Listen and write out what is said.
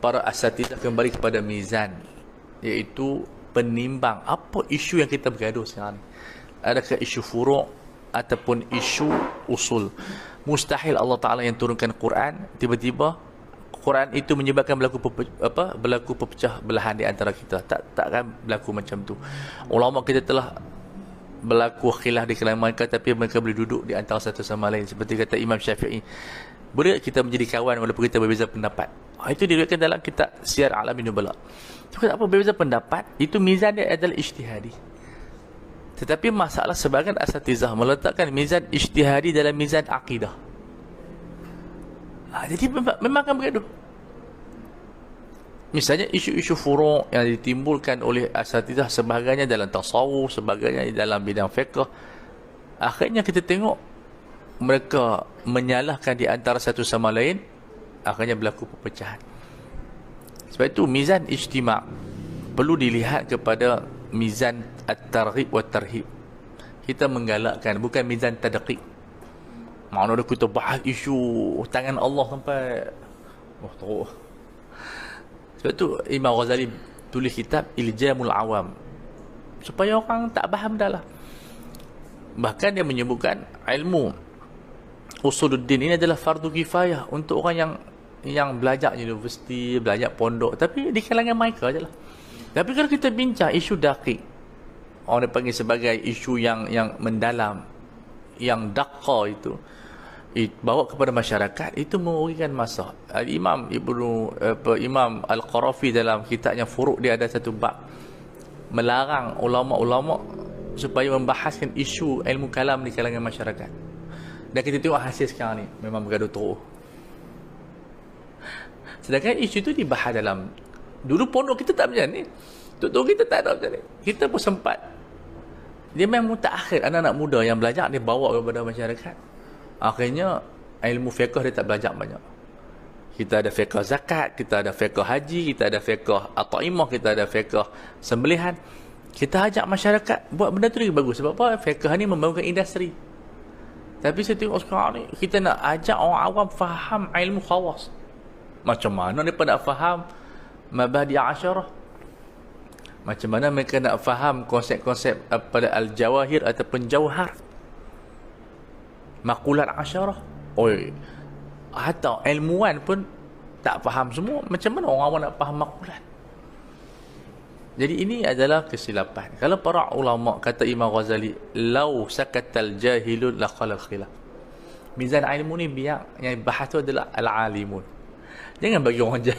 para asatidah kembali kepada mizan iaitu penimbang apa isu yang kita bergaduh sekarang adakah isu furuk ataupun isu usul? Mustahil Allah Taala yang turunkan Quran. Tiba-tiba Quran itu menyebabkan berlaku apa berlaku perpecah belahan di antara kita. Tak takkan berlaku macam tu. Ulama kita telah berlaku khilaf di kalangan mereka tapi mereka boleh duduk di antara satu sama lain. Seperti kata Imam Syafi'i boleh kita menjadi kawan walaupun kita berbeza pendapat? Ha, itu diriwayatkan dalam kitab Syiar Alamin Nubala Cuma apa berbeza pendapat? Itu mizan dia adalah ijtihadi. Tetapi masalah sebagian asatizah meletakkan mizan ijtihadi dalam mizan akidah. Ha, jadi memang, memang akan bergaduh. Misalnya isu-isu furuk yang ditimbulkan oleh asatidah sebagainya dalam tasawuf, sebagainya dalam bidang fiqh. Akhirnya kita tengok mereka menyalahkan di antara satu sama lain, akhirnya berlaku perpecahan. Sebab itu mizan ijtima' perlu dilihat kepada mizan at-targhib wa tarhib. Kita menggalakkan bukan mizan tadqiq. Mana ada kita bahas isu tangan Allah sampai oh teruk. Sebab tu Imam Ghazali tulis kitab Iljamul Awam. Supaya orang tak faham dah lah. Bahkan dia menyebutkan ilmu usuluddin ini adalah fardu kifayah untuk orang yang yang belajar universiti, belajar pondok. Tapi di kalangan mereka je lah. Tapi kalau kita bincang isu dakik, orang dia panggil sebagai isu yang yang mendalam, yang dakka itu, bawa kepada masyarakat itu merugikan masa. Imam Ibnu apa Imam Al-Qarafi dalam kitabnya Furuq dia ada satu bab melarang ulama-ulama supaya membahaskan isu ilmu kalam di kalangan masyarakat. Dan kita tengok hasil sekarang ni memang bergaduh teruk. Sedangkan isu itu dibahas dalam dulu pondok kita tak macam ni. Tok kita tak ada macam ni. Kita pun sempat. Dia memang mutakhir. Anak-anak muda yang belajar dia bawa kepada masyarakat. Akhirnya ilmu fiqh dia tak belajar banyak. Kita ada fiqh zakat kita ada fiqh haji kita ada fiqh at-taimah kita ada fiqh sembelihan. Kita ajak masyarakat buat benda tu lagi bagus. Sebab apa? Fiqh ni membangunkan industri tapi saya tengok sekarang ni kita nak ajak orang awam faham ilmu khawas. Macam mana mereka nak faham mabadi asyarah? Macam mana mereka nak faham konsep-konsep pada al-jawahir ataupun jauhar makulat asyarah? Oi hatta ilmuwan pun tak faham semua. Macam mana orang awam nak faham makulat jadi ini adalah kesilapan. Kalau para ulama kata Imam Ghazali lau sakatal jahilun la qala khilaf. Mizan ilmu ni biar yang bahas tu adalah al-alimun. Jangan bagi orang jahil